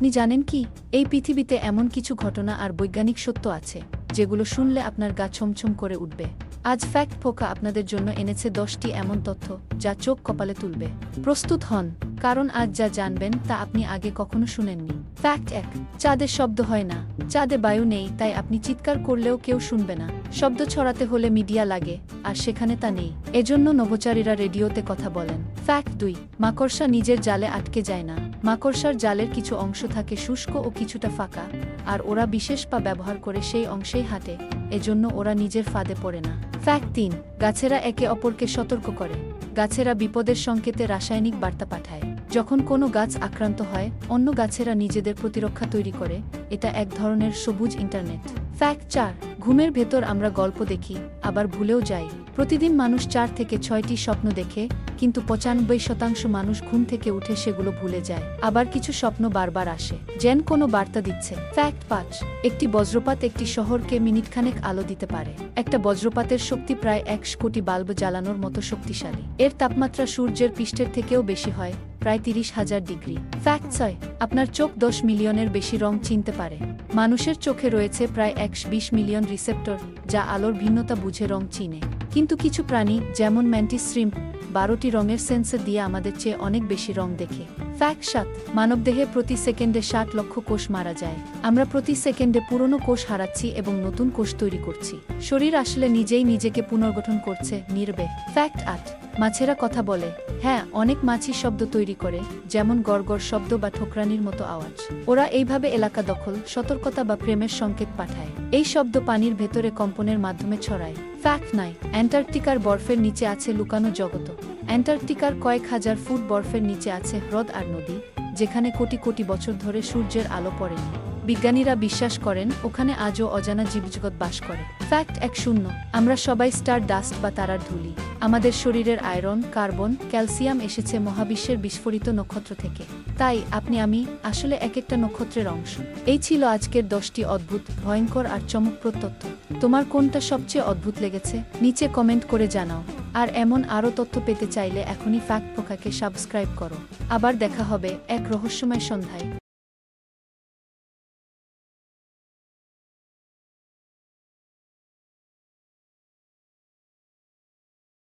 আপনি জানেন কি? এই পৃথিবীতে এমন কিছু ঘটনা আর বৈজ্ঞানিক সত্য আছে, যেগুলো শুনলে আপনার গা ছমছম করে উঠবে। আজ ফ্যাক্ট ফোকা আপনাদের জন্য এনেছে দশটি এমন তথ্য, যা চোখ কপালে তুলবে। প্রস্তুত হন! কারণ আজ যা জানবেন তা আপনি আগে কখনো শুনেননি। ফ্যাক্ট এক, চাঁদে শব্দ হয় না। চাঁদে বায়ু নেই, তাই আপনি চিৎকার করলেও কেউ শুনবে না। শব্দ ছড়াতে হলে মিডিয়া লাগে, আর সেখানে তা নেই। এজন্য নভোচারীরা রেডিওতে কথা বলেন। ফ্যাক্ট দুই, মাকড়সা নিজের জালে আটকে যায় না। মাকড়সার জালের কিছু অংশ থাকে শুষ্ক ও কিছুটা ফাঁকা, আর ওরা বিশেষ পা ব্যবহার করে সেই অংশেই হাঁটে, এজন্য ওরা নিজের ফাঁদে পড়ে না। ফ্যাক্ট তিন, গাছেরা একে অপরকে সতর্ক করে। গাছেরা বিপদের সংকেতে রাসায়নিক বার্তা পাঠায়। যখন কোনো গাছ আক্রান্ত হয়, অন্য গাছেরা নিজেদের প্রতিরক্ষা তৈরি করে, এটা এক ধরনের সবুজ ইন্টারনেট। ফ্যাক্ট চার, ঘুমের ভেতর আমরা গল্প দেখি, আবার ভুলেও যাই। প্রতিদিন মানুষ চার থেকে ছয়টি স্বপ্ন দেখে, কিন্তু পঁচানব্বই শতাংশ মানুষ ঘুম থেকে উঠে সেগুলো ভুলে যায়। আবার কিছু স্বপ্ন বারবার আসে, যেন কোনো বার্তা দিচ্ছে। ফ্যাক্ট পাঁচ, একটি বজ্রপাত একটি শহরকে মিনিটখানেক আলো দিতে পারে। একটা বজ্রপাতের শক্তি প্রায় একশো কোটি বাল্ব জ্বালানোর মতো শক্তিশালী। এর তাপমাত্রা সূর্যের পৃষ্ঠের থেকেও বেশি হয় প্রায় তিরিশ হাজার ডিগ্রি। ফ্যাক্ট ছয়, আপনার চোখ দশ মিলিয়নের বেশি রং চিনতে পারে। মানুষের চোখে রয়েছে প্রায় একশো বিশ মিলিয়ন রিসেপ্টর, যা আলোর ভিন্নতা বুঝে রং চিনে। কিন্তু কিছু প্রাণী, যেমন ম্যান্টিস শ্রিম্প বারোটি রঙের সেন্সর দিয়ে আমাদের চেয়ে অনেক বেশি রং দেখে। ফ্যাক্ট সাত, মানবদেহে প্রতি সেকেন্ডে ষাট লক্ষ কোষ মারা যায়। আমরা প্রতি সেকেন্ডে পুরনো কোষ হারাচ্ছি এবং নতুন কোষ তৈরি করছি। শরীর আসলে নিজেই নিজেকে পুনর্গঠন করছে, নির্বে। ফ্যাক্ট আট মাছেরা কথা বলে হ্যাঁ অনেক মাছি শব্দ তৈরি করে, যেমন গড়গড় শব্দ বা ঠোকরানির মতো আওয়াজ। ওরা এইভাবে এলাকা দখল, সতর্কতা বা প্রেমের সংকেত পাঠায়। এই শব্দ পানির ভেতরে কম্পনের মাধ্যমে ছড়ায়। ফ্যাক্ট নাই, অ্যান্টার্কটিকার বরফের নিচে আছে লুকানো জগত। অ্যান্টার্কটিকার কয়েক হাজার ফুট বরফের নিচে আছে হ্রদ আর নদী, যেখানে কোটি কোটি বছর ধরে সূর্যের আলো পড়েনি। বিজ্ঞানীরা বিশ্বাস করেন, ওখানে আজও অজানা জীবজগৎ বাস করে। ফ্যাক্ট এক শূন্য, আমরা সবাই স্টার ডাস্ট বা তারার ধুলি। আমাদের শরীরের আয়রন, কার্বন, ক্যালসিয়াম এসেছে মহাবিশ্বের বিস্ফোরিত নক্ষত্র থেকে। তাই আপনি, আমি আসলে এক একটা নক্ষত্রের অংশ। এই ছিল আজকের দশটি অদ্ভুত, ভয়ঙ্কর আর চমকপ্রদ তথ্য। তোমার কোনটা সবচেয়ে অদ্ভুত লেগেছে? নিচে কমেন্ট করে জানাও। আর এমন আরও তথ্য পেতে চাইলে এখনই ফ্যাক্ট পোকাকে সাবস্ক্রাইব করো। আবার দেখা হবে এক রহস্যময় সন্ধ্যায়।